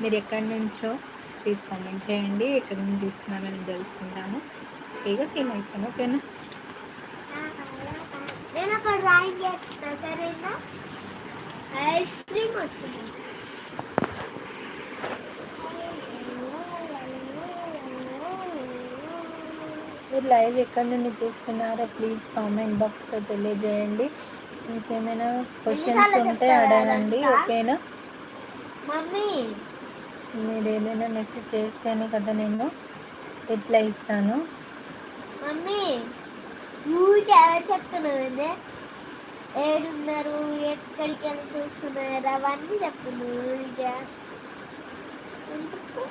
మీరు ఎక్కడి నుంచో ప్లీజ్ కామెంట్ చేయండి ఎక్కడి నుంచి చూస్తున్నారని తెలుసుకుంటాను. ఇక ఫీల్ అయిపోయాను ఓకేనా? నేను ఒక డ్రాయింగ్ చేస్తా సరేనా? ఐస్ క్రీమ్ వచ్చింది. మీరు లైవ్ ఎక్కడి నుండి చూస్తున్నారో ప్లీజ్ కామెంట్ బాక్స్లో తెలియజేయండి. ఇంకేమైనా క్వశ్చన్స్ ఉంటే అడగండి? ఓకేనా? మమ్మీ మీరు ఏదైనా మెసేజ్ చేస్తేనే కదా నేను రిప్లై ఇస్తాను. మమ్మీ ఊరికి ఎలా చెప్తున్నావు ఏడున్నారు ఎక్కడికి వెళ్ళి చూస్తున్నారు? అవన్నీ చెప్పు ఊరికే ఎందుకు?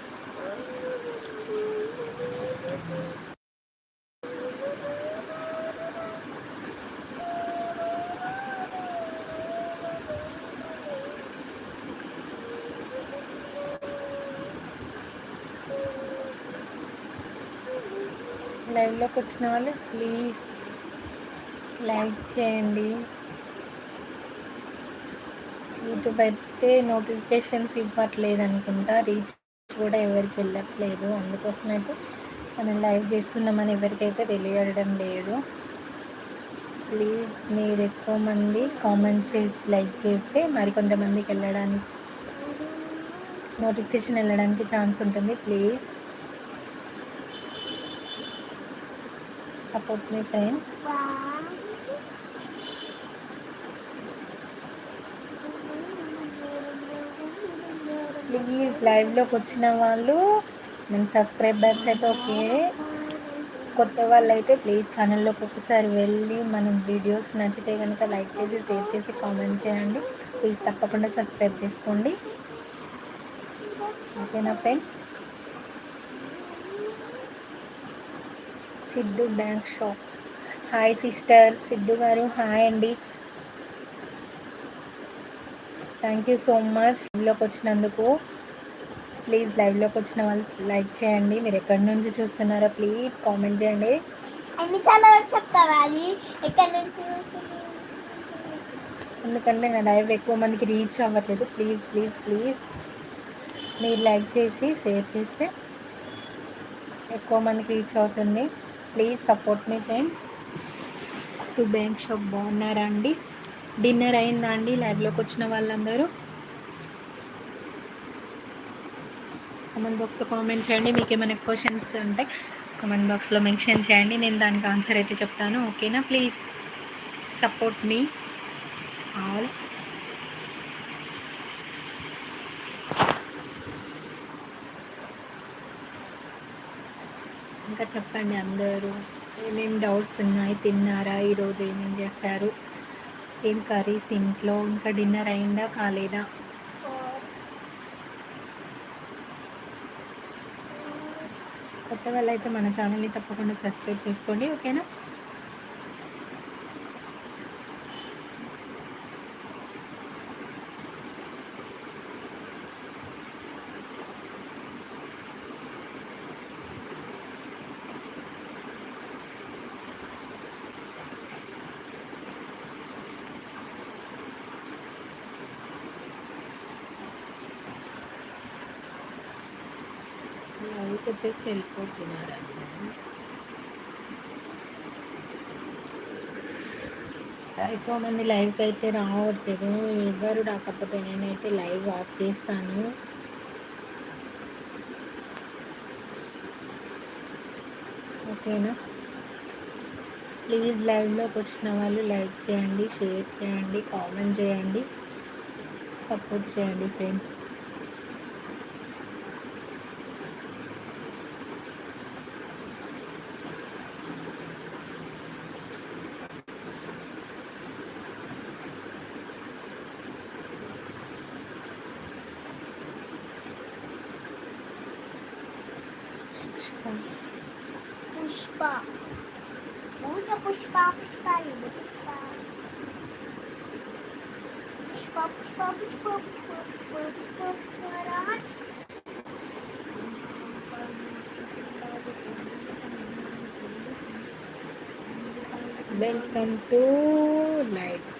లైవ్లోకి వచ్చిన వాళ్ళు ప్లీజ్ లైక్ చేయండి. యూట్యూబ్ అయితే నోటిఫికేషన్స్ ఇవ్వట్లేదు అనుకుంటా రీచ్ కూడా ఎవరికి వెళ్ళట్లేదు. అందుకోసం అయితే మనం లైవ్ చేస్తున్నామని ఎవరికైతే తెలియడం లేదు ప్లీజ్ మీరు ఎక్కువ మంది కామెంట్ చేసి లైక్ చేస్తే మరి కొంతమందికి వెళ్ళడానికి నోటిఫికేషన్ వెళ్ళడానికి ఛాన్స్ ఉంటుంది. ప్లీజ్ సపోర్ట్ మీ ఫ్రెండ్స్ ప్లీజ్ లైవ్లోకి వచ్చిన వాళ్ళు నేను సబ్స్క్రైబర్స్ అయితే ఓకే. కొత్త వాళ్ళు అయితే ప్లీజ్ ఛానల్లోకి ఒకసారి వెళ్ళి మన వీడియోస్ నచ్చితే కనుక లైక్ చేసి షేర్ చేసి కామెంట్ చేయండి. ప్లీజ్ తప్పకుండా సబ్స్క్రైబ్ చేసుకోండి. ఓకేనా friends Siddhu bank shop. Hi sister. Siddhu గారు హాయ్ అండి. థ్యాంక్ యూ సో మచ్ లైవ్లోకి వచ్చినందుకు ప్లీజ్ లైవ్లోకి వచ్చిన వాళ్ళు లైక్ చేయండి. మీరు ఎక్కడి నుంచి చూస్తున్నారో ప్లీజ్ కామెంట్ చేయండి. చెప్తావా అది? ఎక్కడి నుంచి? ఎందుకంటే నా లైవ్ ఎక్కువ మందికి రీచ్ అవ్వట్లేదు. ప్లీజ్ ప్లీజ్ ప్లీజ్ మీరు లైక్ చేసి షేర్ చేస్తే ఎక్కువ మందికి రీచ్ అవుతుంది. ప్లీజ్ సపోర్ట్ మీ ఫ్రెండ్స్. టు బ్యాంక్ షాప్ బాగున్నారా అండి డిన్నర్ అయిందా అండి లైవ్లోకి వచ్చిన వాళ్ళందరూ. కామెంట్ బాక్స్లో కామెంట్ చేయండి మీకు ఏమైనా క్వశ్చన్స్ ఉంటే కామెంట్ బాక్స్లో మెన్షన్ చేయండి నేను దానికి ఆన్సర్ అయితే చెప్తాను. ఓకేనా? ప్లీజ్ సపోర్ట్ మీ ఆల్. ఇంకా చెప్పండి అందరూ. ఏమేమి డౌట్స్ ఉన్నాయి? తిన్నారా? ఈరోజు ఏమేమి చేశారు? ఏం కర్రీస్ ఇంట్లో? ఇంకా డిన్నర్ అయిందా? కాలేదా? కొత్త వాళ్ళు అయితే మన ఛానల్ని తప్పకుండా సబ్స్క్రైబ్ చేసుకోండి ఓకేనా? లైవ్కి వచ్చేసి వెళ్ళిపోతున్నారు ఎక్కువ మంది లైవ్కి అయితే రావట్లేదు. ఎవరు రాకపోతే నేనైతే లైవ్ ఆఫ్ చేస్తాను. ఓకేనా? ప్లీజ్ లైవ్లోకి వచ్చిన వాళ్ళు లైక్ చేయండి షేర్ చేయండి కామెంట్ చేయండి సపోర్ట్ చేయండి friends. Tipo, puxa. Puxa. muita puxa, puxa puxa, Puxa. Puxa, puxa, puxa, puxa, puxa, puxa, puxa, Welcome to life.